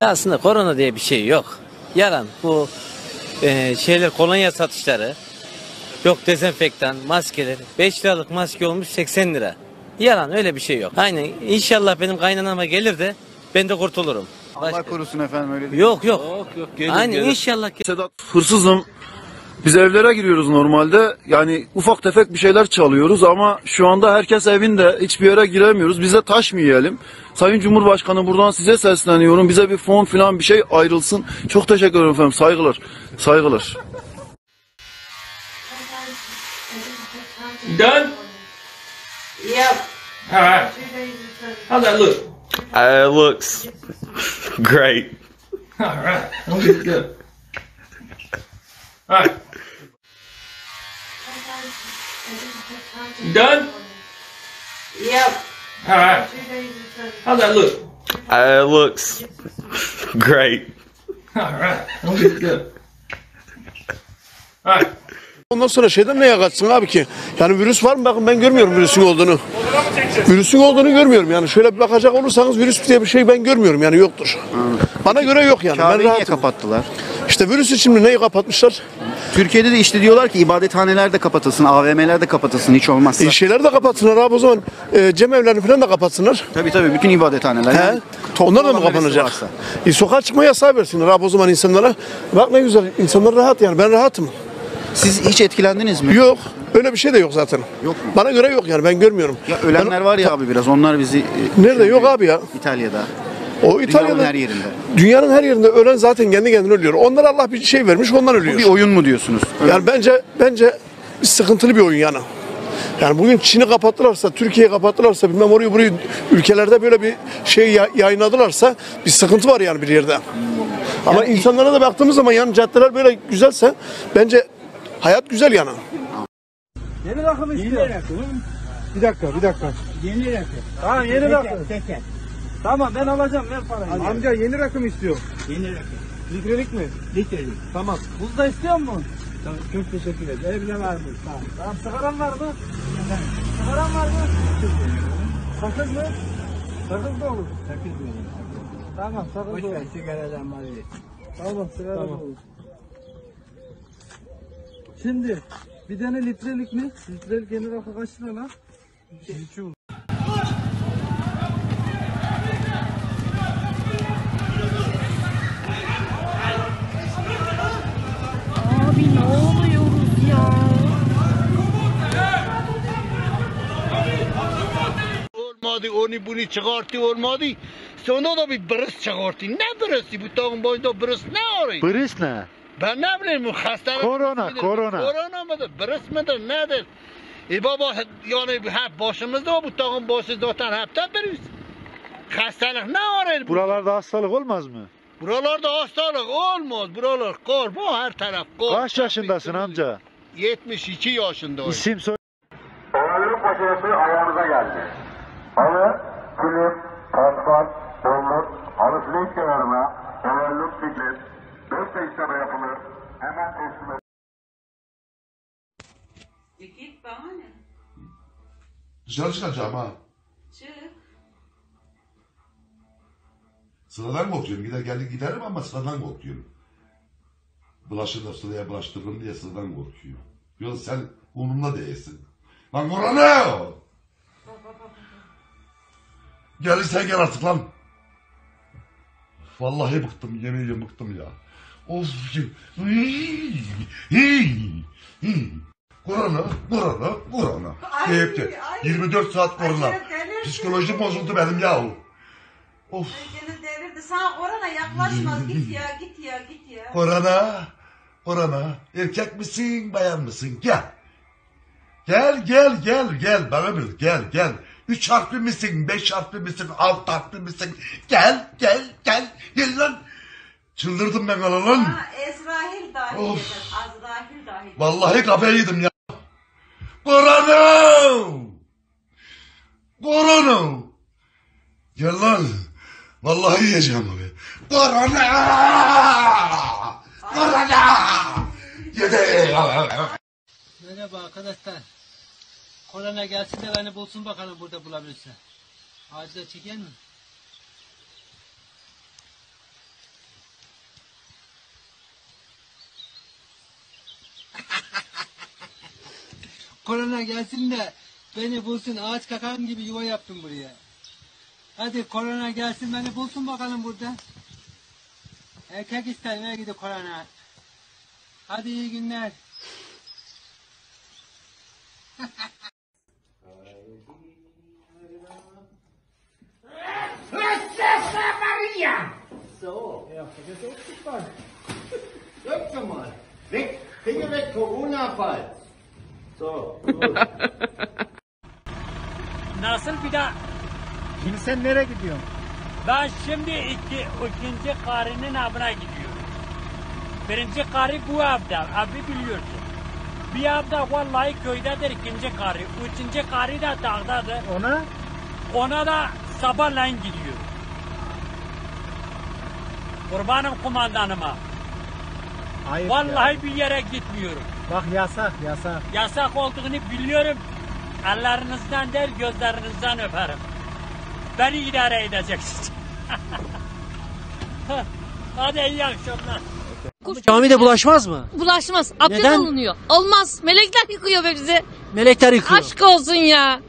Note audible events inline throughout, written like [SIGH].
Aslında korona diye bir şey yok. Yalan. Bu e, şeyler kolonya satışları. Yok dezenfektan, maskeler. 5 liralık maske olmuş 80 lira. Yalan öyle bir şey yok. Aynen. İnşallah benim kaynanama gelir de ben de kurtulurum. Allah Başka- korusun efendim öyle değil. Yok yok. Aynen inşallah. Sedat hırsızım. Biz evlere giriyoruz normalde. Yani ufak tefek bir şeyler çalıyoruz ama şu anda herkes evinde. Hiçbir yere giremiyoruz. Bize taş mı yiyelim? Sayın Cumhurbaşkanı buradan size sesleniyorum. Bize bir fon falan bir şey ayrılsın. Çok teşekkür ederim efendim. Saygılar. Saygılar. Done? Yep. All right. How's that look? Uh, it looks great. All right. Okay, good. All right. You done? Yep. All right. How's that look? Uh, it looks [LAUGHS] great. All right. Okay, good. All right. Ondan sonra şeyden neye kaçsın abi ki? Yani virüs var mı? Bakın ben görmüyorum virüsün olduğunu. Virüsün olduğunu görmüyorum yani. Şöyle bir bakacak olursanız virüs diye bir şey ben görmüyorum yani yoktur. Bana göre yok yani. Ben Kabe'yi niye rahatım. kapattılar? İşte virüs için neyi kapatmışlar? Türkiye'de de işte diyorlar ki ibadethaneler de kapatılsın, AVM'ler de kapatılsın hiç olmazsa. E, şeyleri de kapatsınlar abi o zaman. E, cemevlerini falan da kapatsınlar. Tabii tabii bütün ibadethaneler. He? Yani Onlar da mı kapanacak? varsa. E, sokağa çıkma yasağı versinler abi o zaman insanlara. Bak ne güzel insanlar rahat yani ben rahatım. Siz hiç etkilendiniz mi? Yok öyle bir şey de yok zaten. Yok mu? Bana göre yok yani ben görmüyorum. Ya ölenler Ben- var ya abi biraz onlar bizi... e, Nerede yok abi ya. İtalya'da. O Dünyanın İtalya'da her yerinde. Dünyanın her yerinde ölen zaten kendi kendine ölüyor. Onlar Allah bir şey vermiş ondan ölüyor. Bir oyun mu diyorsunuz? Öyle- Yani bence bence bir sıkıntılı bir oyun yani. Yani bugün Çin'i kapattılarsa, Türkiye'yi kapattılarsa, bilmem orayı burayı ülkelerde böyle bir şey ya- yayınladılarsa bir sıkıntı var yani bir yerde. Ama insanlara da baktığımız zaman yani caddeler böyle güzelse bence hayat güzel yani. Yeni rakım istiyor. Bir dakika, bir dakika. Yeni rakım. Tamam yeni rakım. Tamam ben alacağım ver parayı. Hadi. Amca yeni rakım istiyor. Yeni rakım. Litrelik mi? Litrelik. Tamam. Buz da istiyor musun? Tamam, çok teşekkür ederim. Evde var mı? Tamam. Tamam sigaran var mı? Efendim? Sigaran var mı? Sakız mı? Sakız da olur. Sakız mı? Tamam sakız Boş olur. Boş ver sigaradan var ya. Tamam sigara tamam. olur. Şimdi bir tane litrelik mi? Litrelik yeni rakı kaç lira lan? 2,5 مادی اونی بونی چگارتی ور مادی سونا دو بی برس چگارتی نه برسی بی تاگم باید دو برس نه آره. برس نه؟ با نه بلی من خسته کورونا کورونا کورونا مده برس مده نه ای بابا یعنی بی هفت باشم از دو بی تاگم باشی دو تن هفت تا خسته لگ نه آره. برالار دا اصلا گل مز مه؟ برالار دا اصلا گل مز برالار کار با هر طرف کار باش چشن دستن هم جا یتمیش ایچی یاشن دار Ağırlık başarısı ayağınıza geldi. Halı, kilim, paspas, bolluk, halı silik kenarına, ağırlık siklet, dört işleme yapılır. Hemen teslim edin. E git bana ne? Dışarı çıkacağım ha. Çık. Sıradan korkuyorum. Gider geldik giderim ama sıradan korkuyorum. Bulaşır da sıraya bulaştırırım diye sıradan korkuyorum. Yoksa sen umurumda değilsin. Lan korona! Gelirsen gel artık lan. Vallahi bıktım, yemin ediyorum bıktım ya. Of. Hii. Korona, korona, korona. Hep de ay. 24 saat korona. Psikolojim bozuldu benim ya. Of. Gene delirdi. Sana korona yaklaşmaz. [LAUGHS] Git ya git ya git ya. Korona, korona. Erkek misin, bayan mısın? Gel. Gel, gel, gel, gel. Bana bir gel, gel. Üç harfli misin, beş harfli misin, alt harfli misin? Gel, gel, gel. Gel lan. Çıldırdım ben ana lan. Ha, Ezrahil dahil Of. eder. Azrahil dahil. Vallahi kafayı yedim ya. Korona! Korona! Gel lan. Vallahi yiyeceğim abi. Korona! Korona! Yedi! Merhaba arkadaşlar. Korona gelsin de beni bulsun bakalım burada bulabilirse. Ağacı çeker mi? [LAUGHS] korona gelsin de beni bulsun ağaç kakan gibi yuva yaptım buraya. Hadi korona gelsin beni bulsun bakalım burada. Erkek istemeye gidiyor korona. Hadi iyi günler. [LAUGHS] das ist aufgefallen. Schon mal. Weg, Finger weg, Corona-Fall. So, gut. Nasıl bir daha? Şimdi sen nereye gidiyorsun? Ben şimdi iki, ikinci karının avına gidiyorum. Birinci karı bu evde, abi biliyorsun. Bir evde vallahi köydedir ikinci karı. Üçüncü karı da dağdadır. Ona? Ona da sabahleyin gidiyor. Kurbanım kumandanıma. Hayır Vallahi bir yere gitmiyorum. Bak yasak, yasak. Yasak olduğunu biliyorum. Ellerinizden değil gözlerinizden öperim. Beni idare edeceksiniz. [LAUGHS] Hadi iyi akşamlar. Camide bulaşmaz mı? Bulaşmaz. Abdest Neden? alınıyor. Olmaz. Melekler yıkıyor be bizi. Melekler yıkıyor. Aşk olsun ya.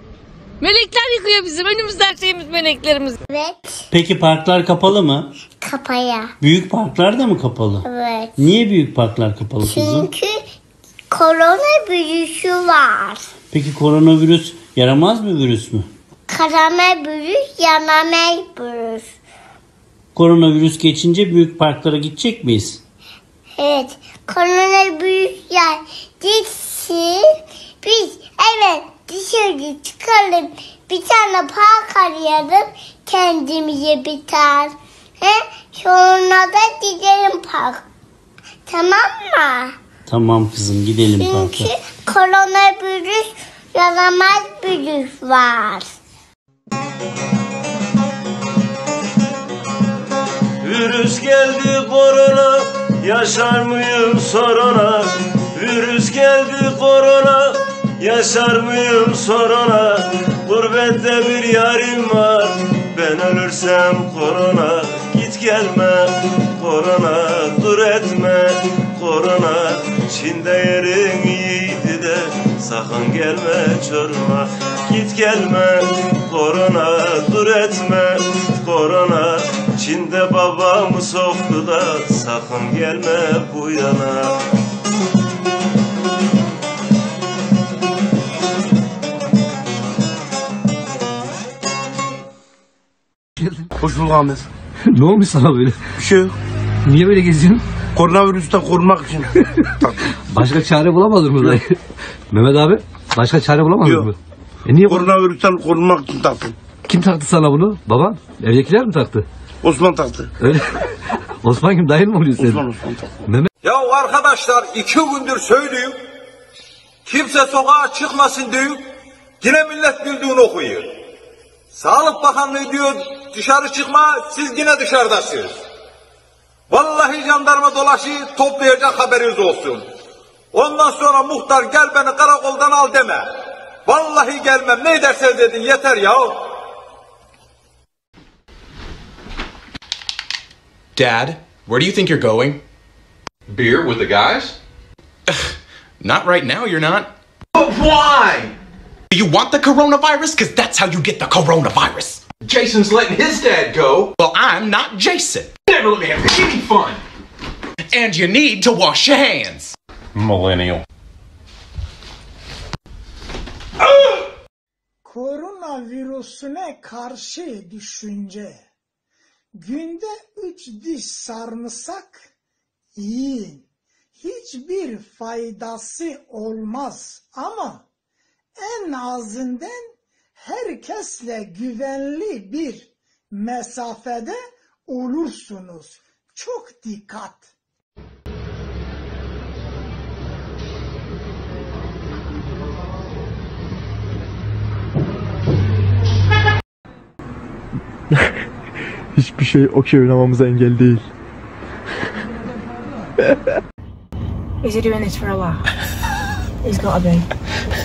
Melekler yıkıyor bizim. Önümüzde her şeyimiz meleklerimiz. Evet. Peki parklar kapalı mı? Kapaya. Büyük parklar da mı kapalı? Evet. Niye büyük parklar kapalı kızım? Çünkü korona virüsü var. Peki koronavirüs yaramaz bir virüs mü? Karamel virüs, yanamel virüs. Koronavirüs geçince büyük parklara gidecek miyiz? Evet. Korona virüs yani gitsin. Biz evet dışarı çıkalım. Bir tane park arayalım. Kendimize bir tane. He? Sonra da gidelim park. Tamam mı? Tamam kızım gidelim Çünkü parka. koronavirüs yaramaz virüs var. Virüs geldi korona Yaşar mıyım sorana Virüs geldi korona Yaşar mıyım sorana Gurbette bir yarim var Ben ölürsem korona Git gelme korona Dur etme korona. Çin'de yerin iyiydi de Sakın gelme çoruma. Git gelme korona Dur etme korona. Çin'de babamı soktu da Sakın gelme bu yana. Hoş. [LAUGHS] ne olmuş sana böyle? Bir şey yok. Niye böyle geziyorsun? Koronavirüsten korunmak için. [LAUGHS] Başka çare bulamadın mı dayı? Mehmet abi başka çare bulamadın Yok. mı? E niye Koronavirüsten korunmak için taktım. Kim taktı sana bunu? Baban? Evdekiler mi taktı? Osman taktı. Öyle. [LAUGHS] Osman kim dayın mı oluyor senin? Osman Osman taktı. Mehmet Ya arkadaşlar iki gündür söylüyorum. Kimse sokağa çıkmasın diyor. Yine millet bildiğini okuyor. Sağlık Bakanlığı diyor dışarı çıkma siz yine dışarıdasınız. Vallahi jandarma dolaşıyor toplayacak haberiniz olsun. Ondan sonra muhtar gel beni karakoldan al deme. Vallahi gelmem ne dersen dedin yeter ya. Dad, where do you think you're going? Beer with the guys? Not right now, you're not. But why? Do you want the coronavirus? Because that's how you get the coronavirus. Jason's letting his dad go. Well, I'm not Jason. Never let me have any fun. And you need to wash your hands. Millennial. Koronavirüsüne karşı düşünce. Günde üç diş sarımsak yiyin. Hiçbir faydası olmaz ama en azından herkesle güvenli bir mesafede olursunuz. Çok dikkat. [LAUGHS] Hiçbir şey okey oynamamıza engel değil. Is he doing this for a laugh? He's got to be. [LAUGHS]